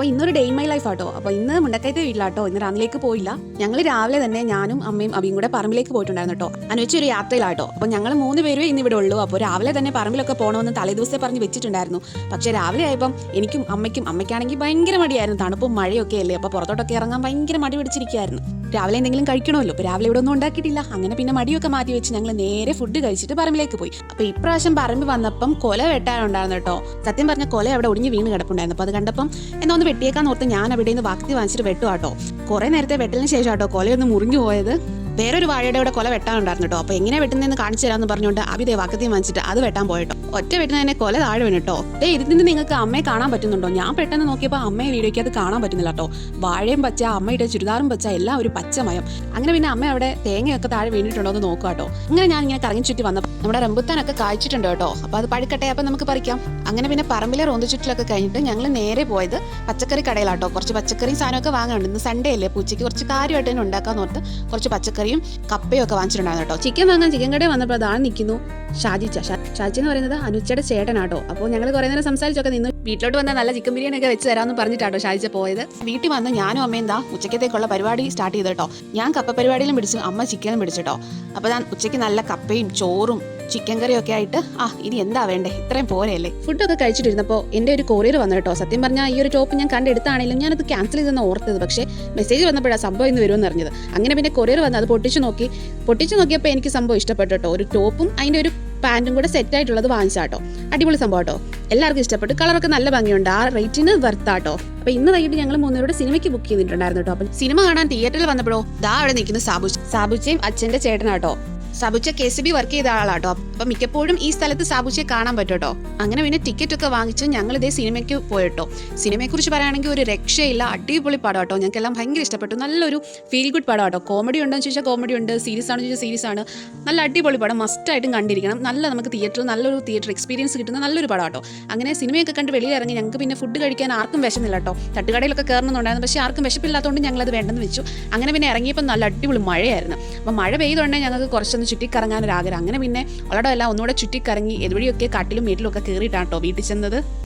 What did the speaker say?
അപ്പോൾ ഇന്നൊരു day my life ആട്ടോ. അപ്പോൾ ഇന്ന് മുണ്ടക്കയത്തെ വീട്ടിലാട്ടോ. ഇന്ന് രാവിലേക്ക് പോയില്ല. ഞങ്ങൾ രാവിലെ തന്നെ ഞാനും അമ്മയും അബിയും കൂടെ പറമ്പിലേക്ക് പോയിട്ടുണ്ടായിരുന്നു കേട്ടോ അനുവച്ച ഒരു യാത്രയിലാട്ടോ. അപ്പോൾ ഞങ്ങൾ മൂന്ന് പേരും ഇന്ന് ഇവിടെ ഉള്ളൂ. അപ്പോൾ രാവിലെ തന്നെ പറമ്പിലൊക്കെ പോകണമെന്ന് തലേദിവസത്തെ പറഞ്ഞ് വെച്ചിട്ടുണ്ടായിരുന്നു. പക്ഷേ രാവിലെ ആയപ്പം എനിക്കും അമ്മയ്ക്കും അമ്മയ്ക്കാണെങ്കിൽ ഭയങ്കര മടിയായിരുന്നു. തണുപ്പും മഴയൊക്കെ അല്ലേ? അപ്പോൾ പുറത്തോട്ടൊക്കെ ഇറങ്ങാൻ ഭയങ്കര മടി പിടിച്ചിരിക്കുകയായിരുന്നു രാവിലെ എന്തെങ്കിലും കഴിക്കണമല്ലോ. അപ്പോൾ രാവിലെ ഇവിടെ ഒന്നും ഉണ്ടാക്കിയിട്ടില്ല. അങ്ങനെ പിന്നെ മടിയൊക്കെ മാറ്റി വെച്ച് ഞങ്ങൾ നേരെ ഫുഡ് കഴിച്ചിട്ട് പറമ്പിലേക്ക് പോയി. അപ്പോൾ ഇപ്രാവശ്യം പറമ്പ് വന്നപ്പം കൊല വെട്ടാനുണ്ടായിരുന്നു കേട്ടോ. സത്യം പറഞ്ഞ കൊല അവിടെ ഒടിഞ്ഞ് വീണ് കിടപ്പുണ്ടായിരുന്നു. അപ്പോൾ അത് കണ്ടപ്പം എന്നാ ഒന്ന് വെട്ടിയേക്കാൻ ഓർത്ത് ഞാൻ അവിടെ നിന്ന് വാക്തി വാങ്ങിച്ചിട്ട് വെട്ടുവാട്ടോ കുറെ നേരത്തെ വെട്ടലിന് ശേഷം കേട്ടോ കൊലയൊന്ന് മുറിഞ്ഞു പോയത്. വേറൊരു വാഴയുടെ കൂടെ കൊല വെട്ടാനുണ്ടായിരുന്നു കേട്ടോ. അപ്പോൾ എങ്ങനെ വെട്ടുന്നതെന്ന് കാണിച്ചു തരാമെന്ന് പറഞ്ഞുകൊണ്ട് അവിതേ വാക്കത്തി വാങ്ങിച്ചിട്ട് അത് വെട്ടാൻ പോയിട്ടോ. ഒറ്റ വെട്ടുന്നതിനെ കൊല താഴെ കേട്ടോ. ഏ ഇതിൽ നിന്ന് നിങ്ങൾക്ക് അമ്മയെ കാണാൻ പറ്റുന്നുണ്ടോ? ഞാൻ പെട്ടെന്ന് നോക്കിയപ്പോൾ അമ്മയെ വീഡിയോയ്ക്ക് അത് കാണാൻ പറ്റുന്നില്ല കേട്ടോ. വാഴയും പച്ച അമ്മയുടെ ചുരിദാറും പച്ച എല്ലാം ഒരു പച്ചമയം. അങ്ങനെ പിന്നെ അമ്മ അവിടെ തേങ്ങയൊക്കെ താഴെ വീണിട്ടുണ്ടോ എന്ന് നോക്കുക കേട്ടോ. അങ്ങനെ ഞാൻ ഇങ്ങനെ കറങ്ങി ചുറ്റി വന്നപ്പോൾ നമ്മുടെ റംബുത്താനൊക്കെ കായ്ച്ചിട്ടുണ്ട് കേട്ടോ. അപ്പോൾ അത് പഴുക്കട്ടെ അപ്പം നമുക്ക് പറിക്കാം. അങ്ങനെ പിന്നെ പറമ്പിലെ റോന്ത് ചുറ്റിലൊക്കെ കഴിഞ്ഞിട്ട് ഞങ്ങൾ നേരെ പോയത് പച്ചക്കറി കടയിലാട്ടോ. കുറച്ച് പച്ചക്കറിയും സാധനമൊക്കെ വാങ്ങാനുണ്ട്. ഇന്ന് സൺഡേ അല്ലേ? പൂച്ചയ്ക്ക് കുറച്ച് കാര്യമായിട്ട് തന്നെ ഉണ്ടാക്കാന്ന് ഓർത്ത് കുറച്ച് പച്ചക്കറിയും കപ്പയും ഒക്കെ വാങ്ങിച്ചിട്ടുണ്ടായിരുന്നു കേട്ടോ. ചിക്കൻ വാങ്ങാൻ ചിക്കൻ കടയിൽ വന്നപ്പോൾ അതാണ് നിൽക്കുന്നു ഷാജിച്ച ഷാജി എന്ന് പറയുന്നത് അനുച്ചയുടെ ചേട്ടനാട്ടോ. അപ്പോൾ ഞങ്ങൾ കുറേ നേരം സംസാരിച്ചൊക്കെ നിന്ന്. വീട്ടിലോട്ട് വന്നാൽ നല്ല ചിക്കൻ ബിരിയാണി ഒക്കെ വെച്ച് തരാമെന്ന് പറഞ്ഞിട്ടാട്ടോ ഷാജിച്ച പോയത്. വീട്ടിൽ വന്ന് ഞാനും അമ്മയും എന്താ ഉച്ചക്കത്തേക്കുള്ള പരിപാടി സ്റ്റാർട്ട് ചെയ്ത് കേട്ടോ. ഞാൻ കപ്പ പരിപാടിയിലും പിടിച്ചു അമ്മ ചിക്കനും പിടിച്ചിട്ടോ അപ്പോൾ ഞാൻ ഉച്ചയ്ക്ക് നല്ല കപ്പയും ചോറും ചിക്കൻ കറിയൊക്കെ ആയിട്ട് ആ ഇനി എന്താ വേണ്ടേ? ഇത്രയും പോരെയല്ലേ? ഫുഡൊക്കെ കഴിച്ചിട്ടിരുന്നപ്പോൾ എന്റെ ഒരു കൊറിയർ വന്നു കേട്ടോ. സത്യം പറഞ്ഞാൽ ഈ ഒരു ടോപ്പ് ഞാൻ കണ്ടെടുത്താണെങ്കിലും ഞാനത് ക്യാൻസൽ ചെയ്തെന്ന് ഓർത്തത്. പക്ഷേ മെസ്സേജ് വന്നപ്പോഴാണ് സംഭവം ഇന്ന് വരുമെന്ന് അറിഞ്ഞത്. അങ്ങനെ പിന്നെ കൊറിയർ വന്ന് അത് പൊട്ടിച്ചു നോക്കി. പൊട്ടിച്ചു നോക്കിയപ്പോൾ എനിക്ക് സംഭവം ഇഷ്ടപ്പെട്ടു കേട്ടോ. ഒരു ടോപ്പും അതിന്റെ ഒരു പാന്റും കൂടെ സെറ്റ് ആയിട്ടുള്ളത് വാങ്ങിച്ചാട്ടോ അടിപൊളി സംഭവം കേട്ടോ. എല്ലാവർക്കും ഇഷ്ടപ്പെട്ടു. കളറൊക്കെ നല്ല ഭംഗിയുണ്ട്. ആ റേറ്റിന് വെർത്താട്ടോ അപ്പൊ ഇന്ന് വൈകിട്ട് ഞങ്ങൾ മൂന്നുപേരുടെ സിനിമയ്ക്ക് ബുക്ക് ചെയ്തിട്ടുണ്ടായിരുന്നു കേട്ടോ. അപ്പൊ സിനിമ കാണാൻ തിയേറ്ററിൽ വന്നപ്പോഴോ ദാ അവിടെ നിൽക്കുന്ന സാബു സാബുച്ചയും അച്ഛന്റെ ചേട്ടനാട്ടോ സാബുച്ച കെ സി ബി വർക്ക് ചെയ്ത ആളാട്ടോ. അപ്പൊ മിക്കപ്പോഴും ഈ സ്ഥലത്ത് സാബുച്ചയെ കാണാൻ പറ്റും അങ്ങനെ പിന്നെ ടിക്കറ്റ് ഒക്കെ വാങ്ങിച്ച് ഞങ്ങൾ ഇതേ സിനിമയ്ക്ക് പോയിട്ടോ. സിനിമയെ കുറിച്ച് പറയുകയാണെങ്കിൽ ഒരു രക്ഷയില്ല അടിപൊളി പടം കേട്ടോ ഞങ്ങൾക്കെല്ലാം ഭയങ്കര ഇഷ്ടപ്പെട്ടു. നല്ലൊരു ഫീൽ ഗുഡ് പടം കേട്ടോ കോമഡി ഉണ്ടോ എന്ന് ചോദിച്ചാൽ കോമഡി ഉണ്ട്. സീരീസ് ആണെന്ന് ചോദിച്ചാൽ സീരീസ് ആണ്. നല്ല അടിപൊളി പടം. മസ്റ്റായിട്ടും കണ്ടിരിക്കണം. നല്ല നമുക്ക് തിയേറ്ററിൽ നല്ലൊരു തിയേറ്റർ എക്സ്പീരിയൻസ് കിട്ടുന്ന നല്ലൊരു പടം കേട്ടോ അങ്ങനെ സിനിമയൊക്കെ കണ്ട് വെളിയിൽ ഇറങ്ങി ഞങ്ങൾക്ക് പിന്നെ ഫുഡ് കഴിക്കാൻ ആർക്കും വിശമില്ല കേട്ടോ തട്ടുകടയിലൊക്കെ കയറുന്നുണ്ടായിരുന്നു പക്ഷേ ആർക്കും വിശപ്പില്ലാത്തതുകൊണ്ട് ഞങ്ങളത് വേണ്ടെന്ന് വെച്ചു. അങ്ങനെ പിന്നെ ഇറങ്ങിയപ്പോൾ നല്ല അടിപൊളി മഴയായിരുന്നു. അപ്പോൾ മഴ പെയ്തുകൊണ്ടേ ഞങ്ങൾക്ക് കുറച്ചൊന്ന് ചുറ്റിക്കറങ്ങാൻ ഒരു ആഗ്രഹം അങ്ങനെ പിന്നെ ഉള്ളടം എല്ലാം ഒന്നുകൂടെ ചുറ്റിക്കറങ്ങി എതുവഴിയൊക്കെ കാട്ടിലും വീട്ടിലും ഒക്കെ കയറിയിട്ടാണ് കേട്ടോ വീട്ടിൽ ചെന്നത്.